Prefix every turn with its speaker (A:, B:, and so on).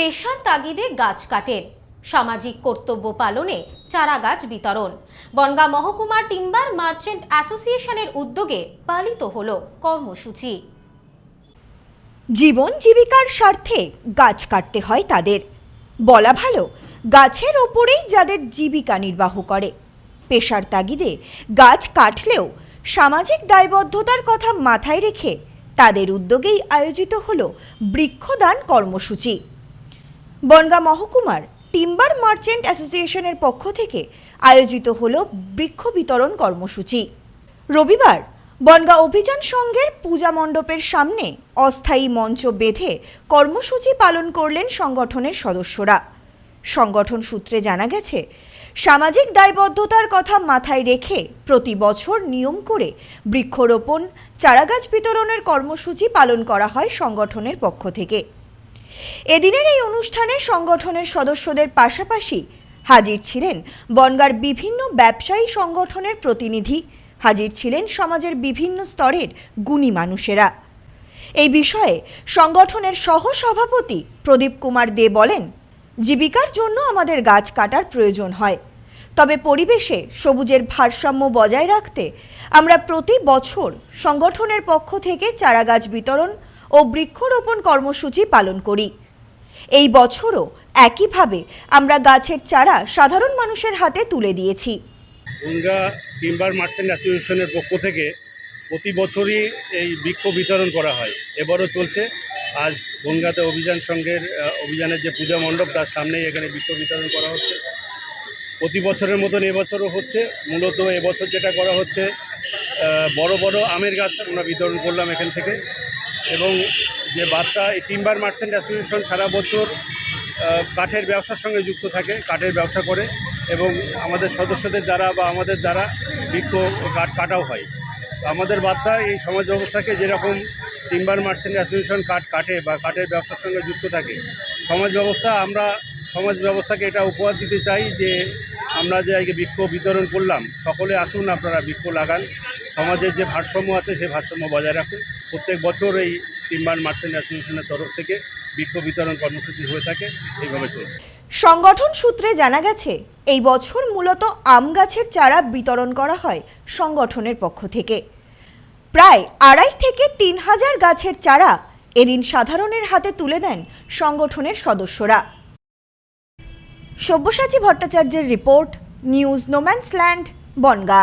A: পেশার তাগিদে গাছ কাটেন সামাজিক কর্তব্য পালনে চারা গাছ বিতরণ। বনগাঁ মহকুমা টিম্বার মার্চেন্ট অ্যাসোসিয়েশনের উদ্যোগে পালিত হল কর্মসূচি।
B: জীবন জীবিকার স্বার্থে গাছ কাটতে হয় তাদের। বলা ভালো, গাছের ওপরেই যাদের জীবিকা নির্বাহ করে। পেশার তাগিদে গাছ কাটলেও সামাজিক দায়বদ্ধতার কথা মাথায় রেখে তাদের উদ্যোগেই আয়োজিত হলো বৃক্ষদান কর্মসূচি। বনগাঁ মহকুমার টিম্বার মার্চেন্ট অ্যাসোসিয়েশনের পক্ষ থেকে আয়োজিত হল বৃক্ষ বিতরণ কর্মসূচি। রবিবার বনগাঁ অভিযান সংঘের পূজা মণ্ডপের সামনে অস্থায়ী মঞ্চ বেঁধে কর্মসূচি পালন করলেন সংগঠনের সদস্যরা। সংগঠন সূত্রে জানা গেছে, সামাজিক দায়বদ্ধতার কথা মাথায় রেখে প্রতি বছর নিয়ম করে বৃক্ষরোপণ, চারাগাছ বিতরণের কর্মসূচি পালন করা হয় সংগঠনের পক্ষ থেকে। এদিনের এই অনুষ্ঠানে সংগঠনের সদস্যদের পাশাপাশি হাজির ছিলেন বনগার বিভিন্ন ব্যবসায়ী সংগঠনের প্রতিনিধি। হাজির ছিলেন সমাজের বিভিন্ন স্তরের গুণী মানুষেরা। এই বিষয়ে সংগঠনের সহ সভাপতি প্রদীপ কুমার দে বলেন, জীবিকার জন্য আমাদের গাছ কাটার প্রয়োজন হয়। তবে পরিবেশে সবুজের ভারসাম্য বজায় রাখতে আমরা প্রতি বছর সংগঠনের পক্ষ থেকে চারাগাছ বিতরণ ও বৃক্ষরোপণ কর্মসূচি পালন করি। এই বছরও একইভাবে আমরা গাছের চারা সাধারণ মানুষের হাতে তুলে দিয়েছি।
C: গঙ্গা টিম্বার মার্চেন্ট অ্যাসোসিয়েশনের পক্ষ থেকে প্রতি বছরই এই বৃক্ষ বিতরণ করা হয়। এবারও চলছে। আজ গঙ্গাতে অভিযান সংঘের অভিযানের যে পূজা মণ্ডপ, তার সামনেই এখানে বৃক্ষ বিতরণ করা হচ্ছে। প্রতি বছরের মতন এবছরও হচ্ছে। মূলত এবছর যেটা করা হচ্ছে বড় বড় আমের গাছ আমরা বিতরণ করলাম এখান থেকে। এবং যে বার্তা এই টিম্বার মার্চেন্ট অ্যাসোসিয়েশন সারা বছর কাঠের ব্যবসার সঙ্গে যুক্ত থাকে, কাঠের ব্যবসা করে এবং আমাদের সদস্যদের দ্বারা বা আমাদের দ্বারা বৃক্ষ কাঠ কাটাও হয়। আমাদের বার্তা এই সমাজ ব্যবস্থাকে যেরকম টিম্বার মার্চেন্ট অ্যাসোসিয়েশন কাঠ কাটে বা কাঠের ব্যবসার সঙ্গে যুক্ত থাকে, সমাজ ব্যবস্থা, আমরা সমাজ ব্যবস্থাকে এটা উপহার দিতে চাই যে আমরা যে আজকে বৃক্ষ বিতরণ করলাম, সকলে আসুন আপনারা বৃক্ষ লাগান। সমাজের যে ভারসাম্য আছে, সেই ভারসাম্য বজায় রাখুন। প্রত্যেক বছর এই টিম্বার মার্চেন্ট অ্যাসোসিয়েশনের তরফ থেকে বৃক্ষ বিতরণ কর্মসূচি হয়ে থাকে, এইভাবে চলছে।
B: সংগঠন সূত্রে জানা গেছে, এই বছর মূলত আম গাছের চারা বিতরণ করা হয় সংগঠনের পক্ষ থেকে। প্রায় আড়াই থেকে তিন হাজার গাছের চারা এদিন সাধারণের হাতে তুলে দেন সংগঠনের সদস্যরা। সব্যসাচী ভট্টাচার্যের report, news no man's land Bangaon.